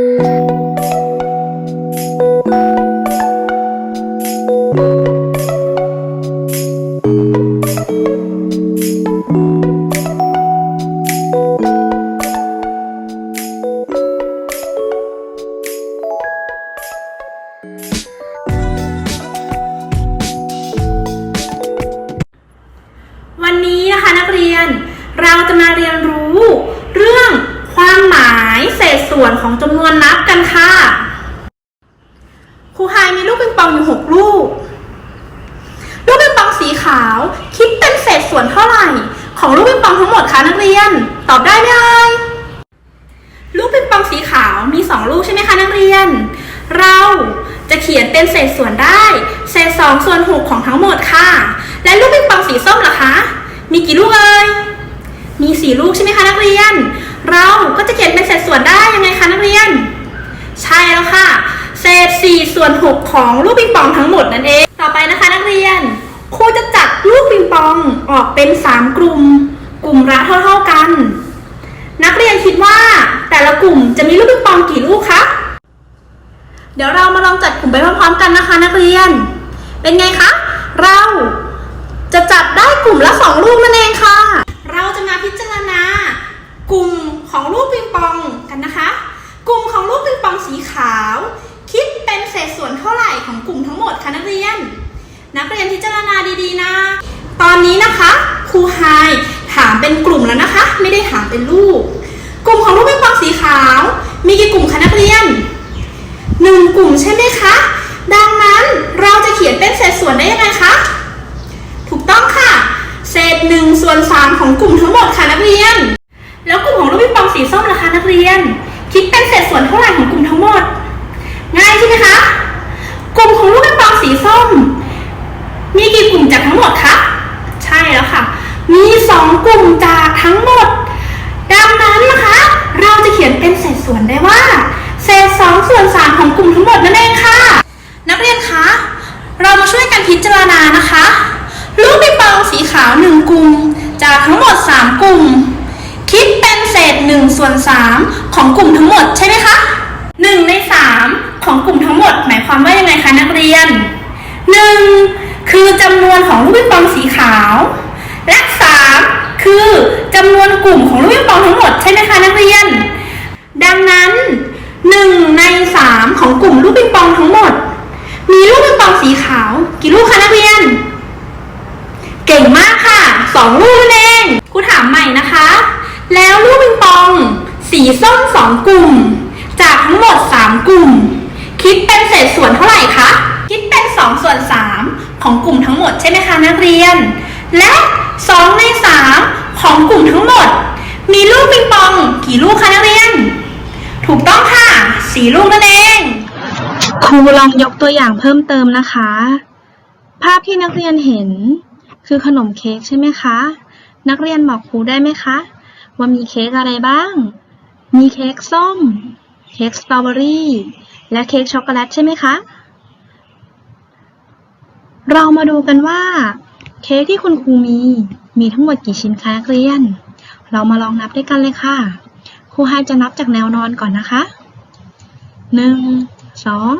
วันนี้นะคะนักเรียนเราจะมาเรียนรู้เรื่องความหมายเศ ษส่วนของจำนวนนับกันค่ะ ครูไฮมีลูกปิงปองอยู่6ลูก ลูกปิงปองสีขาว คิดเป็นเศษส่วนเท่าไหร่ ของลูกปิงปองทั้งหมดคะนักเรียน ตอบได้ไหมเอ่ยลูกปิงปองสีขาวมี2ลูกใช่ไหมคะนักเรียน เราจะเขียนเป็นเศษส่วนได้ เศษ2ส่วน6ของทั้งหมดค่ะ และลูกปิงปองสีส้มล่ะคะ มีกี่ลูกเอ่ยมีสี่ลูกใช่ไหมคะนักเรียน เราก็จะเขียนเป็นเศษส่วนได้ยังไงคะนักเรียน ใช่แล้วค่ะ เศษ4ส่วน6ของลูกปิงปองทั้งหมดนั่นเอง ต่อไปนะคะนักเรียนครูจะจัดลูกปิงปองออกเป็น 3 กลุ่ม กลุ่มละเท่าๆกัน นักเรียนคิดว่าแต่ละกลุ่มจะมีลูกปิงปองกี่ลูกคะเดี๋ยวเรามาลองจัดกลุ่มไปพร้อมๆกันนะคะ นักเรียน เป็นไงคะ เราจะจัดได้กลุ่มละสองลูกนั่นเองค่ะ เราจะมาพิจารณา กลุ่มของลูกปิงปองกันนะคะ กลุ่มของลูกปิงปองสีขาว คิดเป็นเศษส่วนเท่าไหร่ของกลุ่มทั้งหมดคะนักเรียน นักเรียนพิจารณาดีๆนะ ตอนนี้นะคะครูไฮถามเป็นกลุ่มแล้วนะคะ ไม่ได้ถามเป็นลูก กลุ่มของลูกปิงปองสีขาว มีกี่กลุ่มคะนักเรียนหนึ่งกลุ่มใช่ไหมคะ ดังนั้นเราจะเขียนเป็นเศษส่วนได้ยังไงคะ ถูกต้องค่ะ เศษหนึ่งส่วนสามของกลุ่มทั้งหมดค่ะนักเรียน แล้วกลุ่มของลูกปิงปองสีส้มล่ะคะนักเรียน คิดเป็นเศษส่วนเท่าไหร่ของกลุ่มทั้งหมด ง่ายใช่ไหมคะ กลุ่มของลูกปิงปองสีส้ม มีกี่กลุ่มจากทั้งหมดคะใช่แล้วค่ะ มีสองกลุ่มจากทั้งหมด ดังนั้นนะคะ เราจะเขียนเป็นเศษส่วนได้ว่า เศษสองส่วนสามของกลุ่มทั้งหมดนั่นเองค่ะ นักเรียนคะเรามาช่วยกันพิจารณานะคะ ลูกปิงปองสีขาวหนึ่งกลุ่ม จากทั้งหมด 3 กลุ่ม คิดเป็นเศษ1ส่วน3ของกลุ่มทั้งหมดใช่ไหมคะ1ใน3ของกลุ่มทั้งหมด หมายความว่ายังไงคะนักเรียน 1. คือจำนวนของลูกปิงปองสีขาว และ 3. คือจำนวนกลุ่มของลูกปิงปองทั้งหมดใช่ไหมคะนักเรียน ดังนั้น 1 ใน 3 ของกลุ่มลูกปิงปองทั้งหมด มีลูกปิงปองสีขาว กี่ลูกคะนักเรียน เก่งมากค่ะสองลูกนั่นเองครูถามใหม่นะคะ แล้วลูกปิงปอง สีส้มสองกลุ่ม จากทั้งหมด 3 กลุ่ม คิดเป็นเศษส่วนเท่าไหร่คะ คิดเป็น2ส่วน3ของกลุ่มทั้งหมดใช่ไหมคะนักเรียน และ2ใน3ของกลุ่มทั้งหมด มีลูกปิงปองกี่ลูกคะนักเรียน ถูกต้องค่ะสี่ลูกนั่นเอง ครูลองยกตัวอย่างเพิ่มเติมนะคะ ภาพที่นักเรียนเห็น คือขนมเค้กใช่ไหมคะ นักเรียนบอกครูได้ไหมคะ ว่ามีเค้กอะไรบ้าง มีเค้กส้ม เค้กสตรอเบอรี่ และเค้กช็อกโกแลตใช่ไหมคะ เรามาดูกันว่า เค้กที่คุณครูมี มีทั้งหมดกี่ชิ้นคะนักเรียน เรามาลองนับด้วยกันเลยค่ะ ครูไฮจะนับจากแนวนอนก่อนนะคะหนึ่งสอง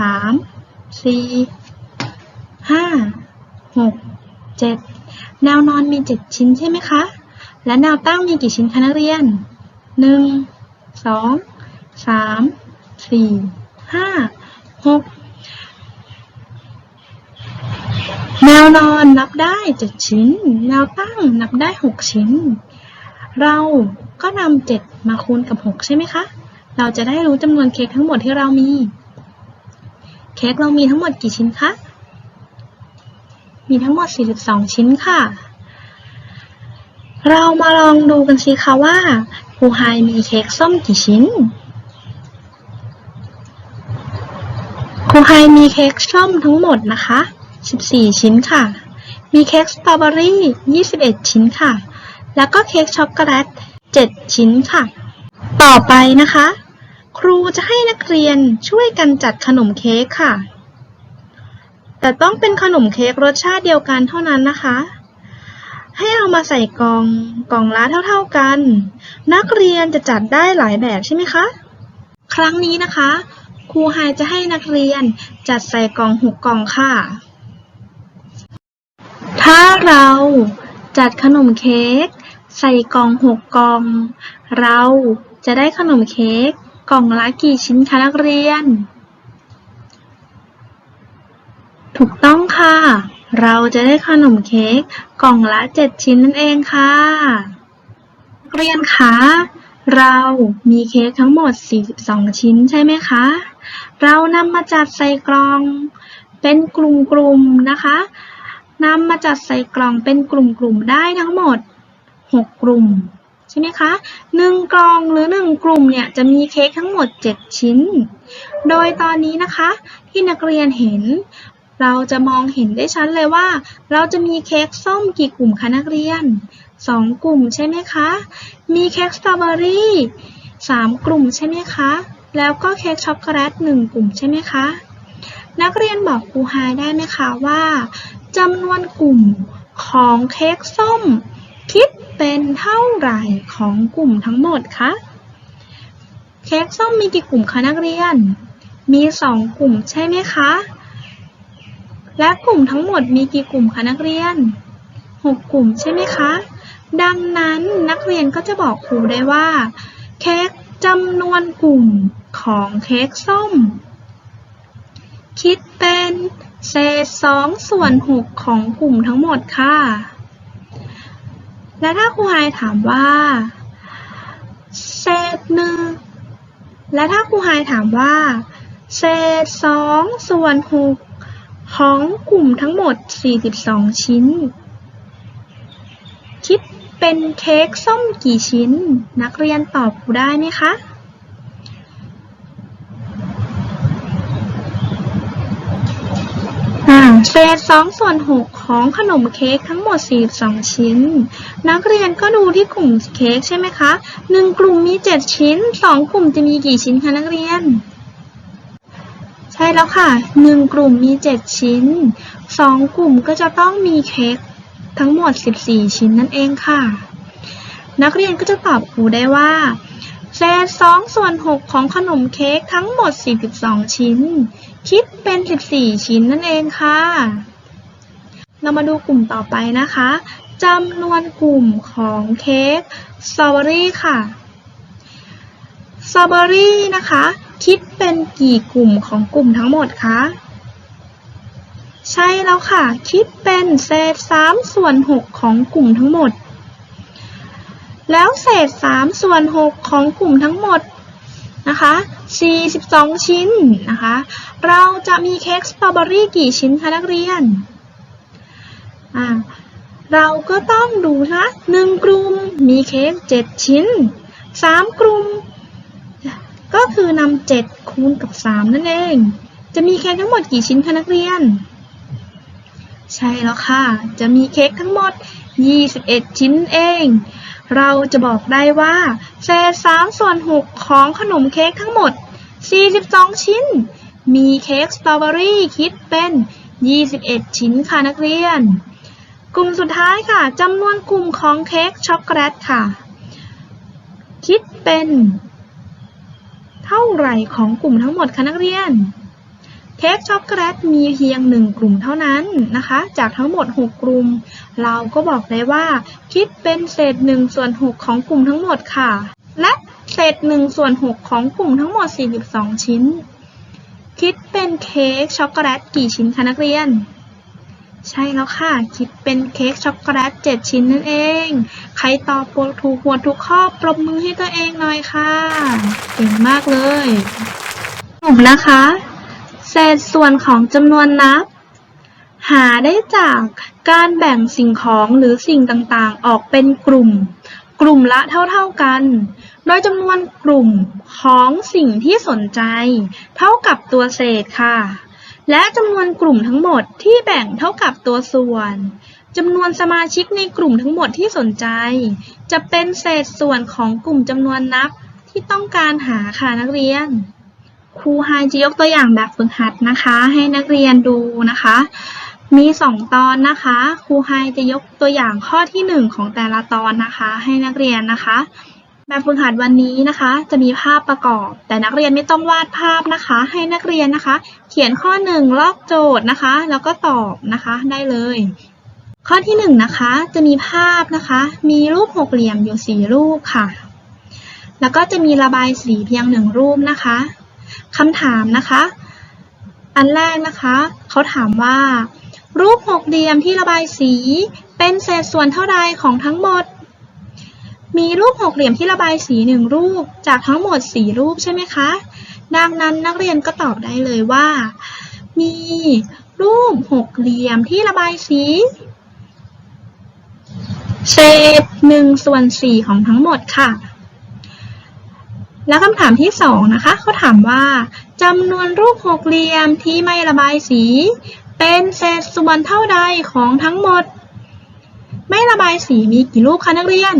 สามสี่ห้าหกเจ็ดแนวนอนมีเจ็ดชิ้นใช่ไหมคะ และแนวตั้งมีกี่ชิ้นคะนักเรียนหนึ่งสองสามสี่ห้าหกแนวนอนนับได้เจ็ดชิ้น แนวตั้งนับได้หกชิ้น เราก็นำเจ็ดมาคูณกับหกใช่ไหมคะ เราจะได้รู้จำนวนเค้กทั้งหมดที่เรามี เค้กเรามีทั้งหมดกี่ชิ้นคะ มีทั้งหมด 42 ชิ้นค่ะ เรามาลองดูกันสิคะว่าครูไฮมีเค้กส้มกี่ชิ้น ครูไฮมีเค้กส้มทั้งหมดนะคะ 14 ชิ้นค่ะ มีเค้กสตรอเบอรี่ 21 ชิ้นค่ะ แล้วก็เค้กช็อกโกแลต 7 ชิ้นค่ะ ต่อไปนะคะ ครูจะให้นักเรียนช่วยกันจัดขนมเค้กค่ะ แต่ต้องเป็นขนมเค้กรสชาติเดียวกันเท่านั้นนะคะ ให้เอามาใส่กล่อง กล่องละเท่าๆกัน นักเรียนจะจัดได้หลายแบบใช่ไหมคะ ครั้งนี้นะคะ ครูไฮจะให้นักเรียนจัดใส่กล่องหกกล่องค่ะ ถ้าเราจัดขนมเค้กใส่กล่องหกกล่อง เราจะได้ขนมเค้กกล่องละกี่ชิ้นคะนักเรียน ถูกต้องค่ะ เราจะได้ขนมเค้กกล่องละเจ็ดชิ้นนั่นเองค่ะนักเรียนคะเรามีเค้กทั้งหมด 42 ชิ้นใช่ไหมคะ เรานำมาจัดใส่กล่อง เป็นกลุ่มๆนะคะนำมาจัดใส่กล่องเป็นกลุ่มๆได้ทั้งหมด 6 กลุ่มใช่ไหมคะหนึ่งกล่องหรือ 1 กลุ่มเนี่ยจะมีเค้กทั้งหมด 7 ชิ้น โดยตอนนี้นะคะที่นักเรียนเห็น เราจะมองเห็นได้ชัดเลยว่า เราจะมีเค้กส้มกี่กลุ่มคะนักเรียน 2 กลุ่มใช่ไหมคะ มีเค้กสตรอเบอรี่3กลุ่มใช่ไหมคะ แล้วก็เค้กช็อกโกแลต1กลุ่มใช่ไหมคะ นักเรียนบอกครูไฮได้ไหมคะว่าจำนวนกลุ่มของเค้กส้ม คิดเป็นเท่าไหร่ของกลุ่มทั้งหมดคะเค้กส้มมีกี่กลุ่มคะนักเรียน มีสองกลุ่มใช่ไหมคะ และกลุ่มทั้งหมดมีกี่กลุ่มคะนักเรียนหกกลุ่มใช่ไหมคะ ดังนั้นนักเรียนก็จะบอกครูได้ว่า เค้กจำนวนกลุ่มของเค้กส้ม คิดเป็นเศษสองส่วนหกของกลุ่มทั้งหมดค่ะ และถ้าครูไฮถามว่า เศษหนึ่งและถ้าครูไฮถามว่า เศษสองส่วนหก ของกลุ่มทั้งหมด 42 ชิ้น คิดเป็นเค้กส้มกี่ชิ้น นักเรียนตอบครูได้ไหมคะ เศษ2ส่วน6ของขนมเค้กทั้งหมด 42 ชิ้น นักเรียนก็ดูที่กลุ่มเค้กใช่ไหมคะ 1 กลุ่มมี 7 ชิ้น 2 กลุ่มจะมีกี่ชิ้นคะนักเรียน ใช่แล้วค่ะ 1 กลุ่มมี 7 ชิ้น 2 กลุ่มก็จะต้องมีเค้กทั้งหมด 14 ชิ้นนั่นเองค่ะ นักเรียนก็จะตอบครูได้ว่าเศษ2ส่วน 6 ของขนมเค้กทั้งหมด 42 ชิ้น คิดเป็น 14 ชิ้นนั่นเองค่ะ เรามาดูกลุ่มต่อไปนะคะจำนวนกลุ่มของเค้กสตรอเบอรี่ค่ะสตรอเบอรี่นะคะ คิดเป็นกี่กลุ่มของกลุ่มทั้งหมดคะ ใช่แล้วค่ะ คิดเป็นเศษ3ส่วน6ของกลุ่มทั้งหมด แล้วเศษ3ส่วน6ของกลุ่มทั้งหมดนะคะ 42 ชิ้นนะคะ เราจะมีเค้กสตรอเบอรี่กี่ชิ้นคะนักเรียน เราก็ต้องดูนะหนึ่งกลุ่มมีเค้ก7 ชิ้น 3 กลุ่ม ก็คือนำ7คูณกับ3นั่นเอง จะมีเค้กทั้งหมดกี่ชิ้นคะนักเรียน ใช่แล้วค่ะ จะมีเค้กทั้งหมด 21 ชิ้นเอง เราจะบอกได้ว่าเศษ3ส่วน6ของขนมเค้กทั้งหมด 42 ชิ้น มีเค้กสตรอเบอรี่คิดเป็น 21 ชิ้นค่ะนักเรียน กลุ่มสุดท้ายค่ะจำนวนกลุ่มของเค้กช็อกโกแลตค่ะ คิดเป็น เท่าไหร่ของกลุ่มทั้งหมดคะนักเรียน เค้กช็อกโกแลตมีเพียงหนึ่งกลุ่มเท่านั้นนะคะ จากทั้งหมด 6 กลุ่ม เราก็บอกได้ว่า คิดเป็นเศษ1ส่วน6ของกลุ่มทั้งหมดค่ะ และเศษ1ส่วน6ของกลุ่มทั้งหมด 42 ชิ้น คิดเป็นเค้กช็อกโกแลตกี่ชิ้นคะนักเรียน ใช่แล้วค่ะ คิดเป็นเค้กช็อกโกแลต7ชิ้นนั่นเอง ใครตอบถูกหมดทุกข้อปรบมือให้ตัวเองหน่อยค่ะ เก่งมากเลยกลุ่มนะคะ เศษส่วนของจำนวนนับ หาได้จากการแบ่งสิ่งของหรือสิ่งต่างๆ ออกเป็นกลุ่ม กลุ่มละเท่าๆกัน โดยจำนวนกลุ่มของสิ่งที่สนใจ เท่ากับตัวเศษค่ะ และจำนวนกลุ่มทั้งหมดที่แบ่งเท่ากับตัวส่วนจำนวนสมาชิกในกลุ่มทั้งหมดที่สนใจ จะเป็นเศษส่วนของกลุ่มจำนวนนับที่ต้องการหาค่ะนักเรียน ครูไฮจะยกตัวอย่างแบบฝึกหัดนะคะ ให้นักเรียนดูนะคะ มี 2 ตอนนะคะ ครูไฮจะยกตัวอย่างข้อที่ 1 ของแต่ละตอนนะคะ ให้นักเรียนนะคะ แบบฝึกหัดวันนี้นะคะ จะมีภาพประกอบ แต่นักเรียนไม่ต้องวาดภาพนะคะ ให้นักเรียนนะคะ เขียนข้อหนึ่งลอกโจทย์นะคะ แล้วก็ตอบนะคะได้เลย ข้อที่หนึ่งนะคะจะมีภาพนะคะ มีรูปหกเหลี่ยมอยู่สี่รูปค่ะ แล้วก็จะมีระบายสีเพียงหนึ่งรูปนะคะคำถามนะคะ อันแรกนะคะเขาถามว่า รูปหกเหลี่ยมที่ระบายสีเป็นเศษส่วนเท่าใดของทั้งหมด มีรูปหกเหลี่ยมที่ระบายสีหนึ่งรูปจากทั้งหมดสี่รูปใช่ไหมคะ ดังนั้นนักเรียนก็ตอบได้เลยว่า มีรูปหกเหลี่ยมที่ระบายสี เศษหนึ่งส่วนสี่ของทั้งหมดค่ะ แล้วคำถามที่สองนะคะเขาถามว่าจำนวนรูปหกเหลี่ยมที่ไม่ระบายสี เป็นเศษส่วนเท่าใดของทั้งหมด ไม่ระบายสีมีกี่รูปคะนักเรียน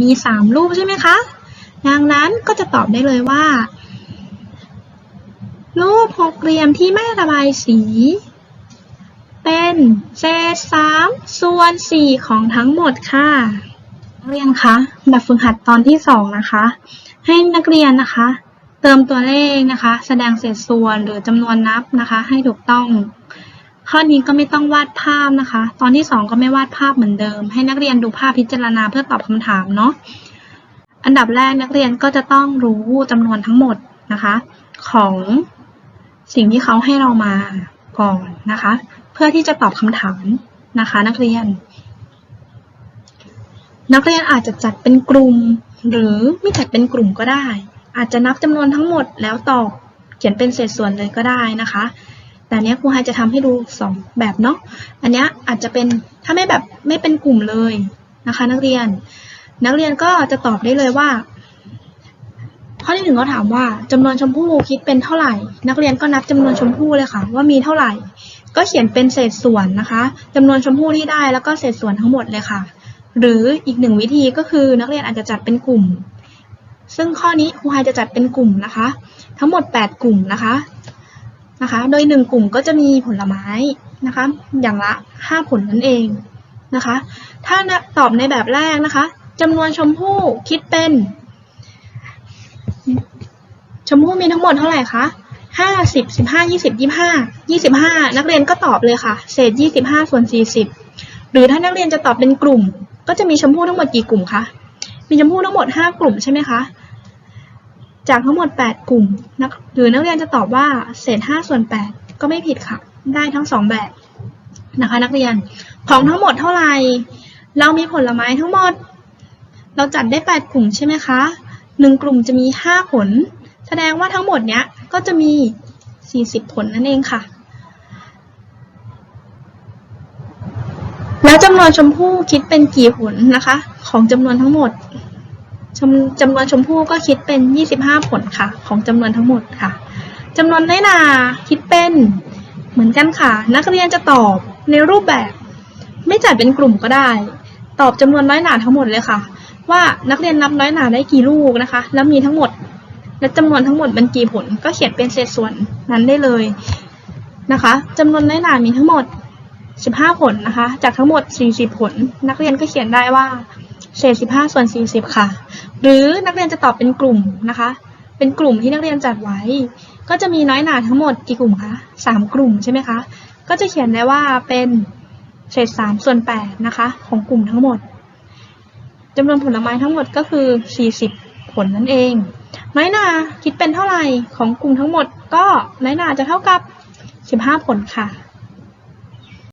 มีสามรูปใช่ไหมคะ ดังนั้นก็จะตอบได้เลยว่า รูปหกเหลี่ยมที่ไม่ระบายสี เป็นเศษสามส่วนสี่ของทั้งหมดค่ะ นักเรียนคะแบบฝึกหัดตอนที่สองนะคะ ให้นักเรียนนะคะ เติมตัวเลขนะคะ แสดงเศษส่วนหรือจำนวนนับนะคะ ให้ถูกต้อง ข้อนี้ก็ไม่ต้องวาดภาพนะคะ ตอนที่สองก็ไม่วาดภาพเหมือนเดิม ให้นักเรียนดูภาพพิจารณาเพื่อตอบคำถามเนาะ อันดับแรกนักเรียนก็จะต้องรู้จำนวนทั้งหมดนะคะ ของสิ่งที่เขาให้เรามาก่อนนะคะ เพื่อที่จะตอบคำถามนะคะ นักเรียน นักเรียนอาจจะจัดเป็นกลุ่ม หรือไม่จัดเป็นกลุ่มก็ได้ อาจจะนับจำนวนทั้งหมดแล้วตอบเขียนเป็นเศษส่วนเลยก็ได้นะคะ แต่เนี้ยครูไฮจะทำให้ดูสองแบบเนาะ อันเนี้ยอาจจะเป็นถ้าไม่แบบไม่เป็นกลุ่มเลยนะคะนักเรียน นักเรียนก็จะตอบได้เลยว่า ข้อที่หนึ่งเขาถามว่าจำนวนชมพู่คิดเป็นเท่าไหร่ นักเรียนก็นับจำนวนชมพู่เลยค่ะ ว่ามีเท่าไหร่ ก็เขียนเป็นเศษส่วนนะคะจำนวนชมพู่ที่ได้แล้วก็เศษส่วนทั้งหมดเลยค่ะ หรืออีกหนึ่งวิธีก็คือนักเรียนอาจจะจัดเป็นกลุ่ม ซึ่งข้อนี้ครูไฮจะจัดเป็นกลุ่มนะคะ ทั้งหมด 8 กลุ่มนะคะ นะคะ โดย 1 กลุ่มก็จะมีผลไม้นะคะ อย่างละ 5 ผลนั่นเองนะคะ ถ้าตอบในแบบแรกนะคะจำนวนชมพู่คิดเป็น ชมพู่มีทั้งหมดเท่าไหร่คะห้าสิบสิบห้ายี่สิบยี่ห้ายี่สิบห้านักเรียนก็ตอบเลยค่ะ เศษยี่สิบห้าส่วนสี่สิบหรือถ้านักเรียนจะตอบเป็นกลุ่ม ก็จะมีชมพู่ทั้งหมดกี่กลุ่มคะมีชมพู่ทั้งหมดห้ากลุ่มใช่ไหมคะ จากทั้งหมดแปดกลุ่มนักหรือนักเรียนจะตอบว่าเศษห้าส่วนแปดก็ไม่ผิดค่ะ ได้ทั้งสองแบบนะคะนักเรียนของทั้งหมดเท่าไหร่ เรามีผลไม้ทั้งหมด เราจัดได้แปดกลุ่มใช่ไหมคะหนึ่งกลุ่มจะมีห้าผล แสดงว่าทั้งหมดเนี้ยก็จะมี 40 ผลนั่นเองค่ะ แล้วจำนวนชมพู่คิดเป็นกี่ผลนะคะ ของจำนวนทั้งหมด จำนวนชมพู่ก็คิดเป็น 25 ผลค่ะ ของจำนวนทั้งหมดค่ะจำนวนน้อยนาคิดเป็นเหมือนกันค่ะ นักเรียนจะตอบในรูปแบบ ไม่จัดเป็นกลุ่มก็ได้ ตอบจำนวนน้อยหนาทั้งหมดเลยค่ะ ว่านักเรียนนับน้อยหนาได้กี่ลูกนะคะ แล้วมีทั้งหมด และจำนวนทั้งหมดเป็นกี่ผล ก็เขียนเป็นเศษส่วนนั้นได้เลยนะคะจำนวนน้อยหนามีทั้งหมด 15 ผลนะคะ จากทั้งหมด 40 ผล นักเรียนก็เขียนได้ว่าเศษ 15 ส่วน 40 ค่ะ หรือนักเรียนจะตอบเป็นกลุ่มนะคะ เป็นกลุ่มที่นักเรียนจัดไว้ ก็จะมีน้อยหนาทั้งหมดกี่กลุ่มคะ3กลุ่มใช่ไหมคะ ก็จะเขียนได้ว่าเป็นเศษ3ส่วน8นะคะของกลุ่มทั้งหมดจำนวนผลไม้ทั้งหมดก็คือ 40 ผลนั่นเอง น้อยหนาคิดเป็นเท่าไหร่ของกลุ่มทั้งหมดก็น้อยหนาจะเท่ากับ 15 ผลค่ะ